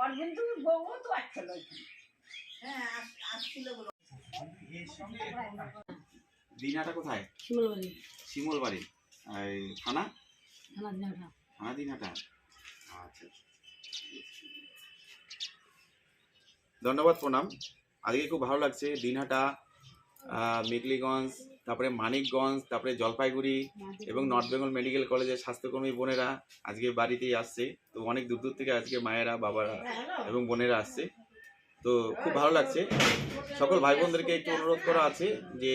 অরবিন্দু বউ তো আসছিল। হ্যাঁ আসছিল বলে। দিনাটা কোথায়? শিমলবাড়ি। শিমল বাড়ি এই থানা? থানা দিনাটা থানা দিনহাটা। আচ্ছা। ধন্যবাদ প্রণাম। আজকে খুব ভালো লাগছে। দিনহাটা আহ, মেঘলিগঞ্জ তারপরে মানিকগঞ্জ তারপরে জলপাইগুড়ি এবং নর্থ বেঙ্গল মেডিকেল কলেজের স্বাস্থ্যকর্মী বোনেরা আজকে বাড়িতেই আসছে। তো অনেক দূর দূর থেকে আজকে মায়েরা বাবারা এবং বোনেরা আসছে। তো খুব ভালো লাগছে। সকল ভাই বোনদেরকে একটু অনুরোধ করা আছে যে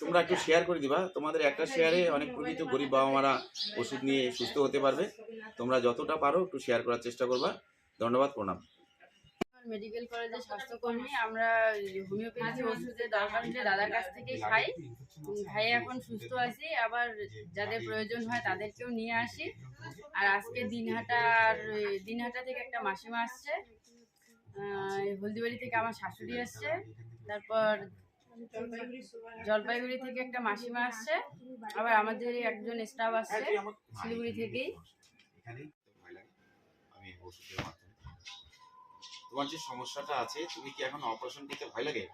তোমরা একটু শেয়ার করে দিবা। তোমাদের একটা শেয়ারে অনেক প্রকৃত গরিব বাবা মারা ওষুধ নিয়ে সুস্থ হতে পারবে। তোমরা যতটা পারো একটু শেয়ার করার চেষ্টা করবা। ধন্যবাদ প্রণাম। মেডিকেল কলেজে স্বাস্থ্যকর্মী আমরা হোমিওপ্যাথি ওষুধের দরকার হলে দাদার কাছ থেকেই খাই ভাই এখন সুস্থ আছি আবার যাদের প্রয়োজন হয় তাদেরকেও নিয়ে আসি আর আজকে দিনহাটার দিনহাটা থেকে একটা মাসিমা আসছে হলদিবাড়ি থেকে আমার শাশুড়ি আসছে তারপর জলপাইগুড়ি থেকে একটা মাসিমা আসছে আবার আমাদের একজন স্টাফ আসছে শিলিগুড়ি থেকেই। আমি তোমার যে সমস্যাটা আছে তুমি কি এখন অপারেশন করতে ভয় লাগে?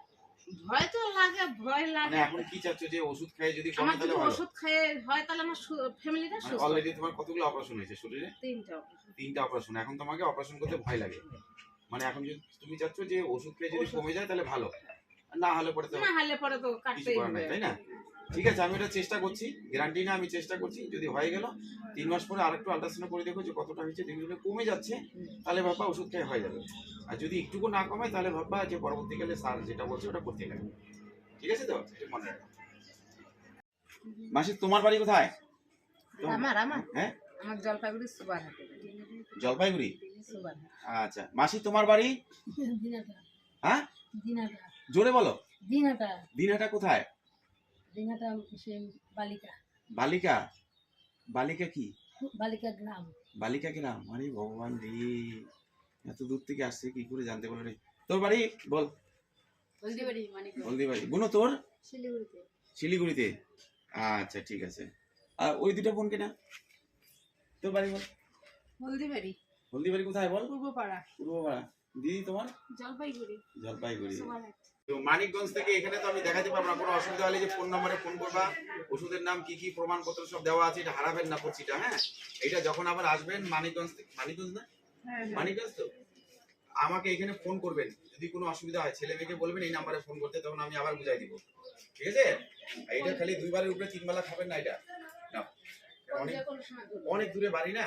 ভয় তো লাগে ভয় লাগে। মানে এখন কি চাচ্ছ যে ওষুধ খাই যদি কমে তাহলে ভালো। ওষুধ খেয়ে হয় তাহলে আমার ফ্যামিলিটা সুস্থ। অলরেডি তোমার কতগুলো অপারেশন হয়েছে শরীরে? তিনটা operation। তিনটা অপারেশন এখন তোমাকে অপারেশন করতে ভয় লাগে। মানে এখন যদি তুমি চাচ্ছ যে ওষুধ খেয়ে যদি কমে যায় তাহলে ভালো। না হলে পরে তো না হলে পরে তো কাটতেই হবে। তাই না? ঠিক আছে আমি এটা চেষ্টা করছি গ্যারান্টি না আমি চেষ্টা করছি যদি হয়ে গেল তিন মাস পরে আরেকটু আল্ট্রাসাউন্ড করে দেখো যে কতটা হয়েছে যদি কমে যাচ্ছে তাহলে ভাববা ওষুধ খেয়ে হয়ে যাবে। আর যদি একটুকু না কমে তাহলে ভাববা যে পরবর্তীকালে স্যার যেটা বলছে ওটা করতে লাগবে ঠিক আছে তো? মনে রাখো। মাসি তোমার বাড়ি কোথায়? আমার আমার? হ্যাঁ? আমার জলপাইগুড়ি? আচ্ছা মাসি তোমার বাড়ি? হ্যাঁ? জোরে বলো। দিনাটা। দিনহাটা কোথায়? সে বালিকা। বালিকা? বালিকা কি? বালিকা গ্রাম বালিকা গ্রাম আরে ভগবান রে এত দূর থেকে আসছে কি করে জানতে পারল তোর বাড়ি? বল। হলদিবাড়ি মানে বুনো তোর? শিলিগুড়িতে। শিলিগুড়িতে? আচ্ছা ঠিক আছে। আর ওই দুটো বোন কেনা? তোর বাড়ি বল। হলদিবাড়ি। হলদি বাড়ি কোথায় বল? পূর্বপাড়া। পূর্বপাড়া। দিদি তোমার? জলপাইগুড়ি। জলপাইগুড়ি। তো মানিকগঞ্জ থেকে এখানে তো আমি দেখাতে পারব না কোনো অসুবিধা হলে যে ফোন নম্বরে ফোন করবা ওষুধের নাম কি কি প্রমাণপত্র সব দেওয়া আছে এটা হারাবেন না পড়ছিটা হ্যাঁ? এটা যখন আবার আসবেন মানিকগঞ্জ থেকে মানিকগঞ্জ না? মানিকগঞ্জ তো? আমাকে এখানে ফোন করবেন যদি কোনো অসুবিধা হয় ছেলে মেয়েকে বলবেন এই নাম্বারে ফোন করতে তখন আমি আবার বুঝাই দিব। ঠিক আছে? এটা খালি দুইবারের উপরে তিন বেলা খাবেন না এটা। অনেক অনেক দূরে বাড়ি না?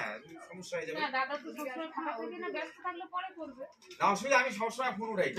সমস্যা হয়ে যাবে। দাদা তো সবসময় ফাঁকা থাকে না ব্যস্ত থাকলে পরে করবে। না অসুবিধা আমি সবসময় ফোন উঠাই।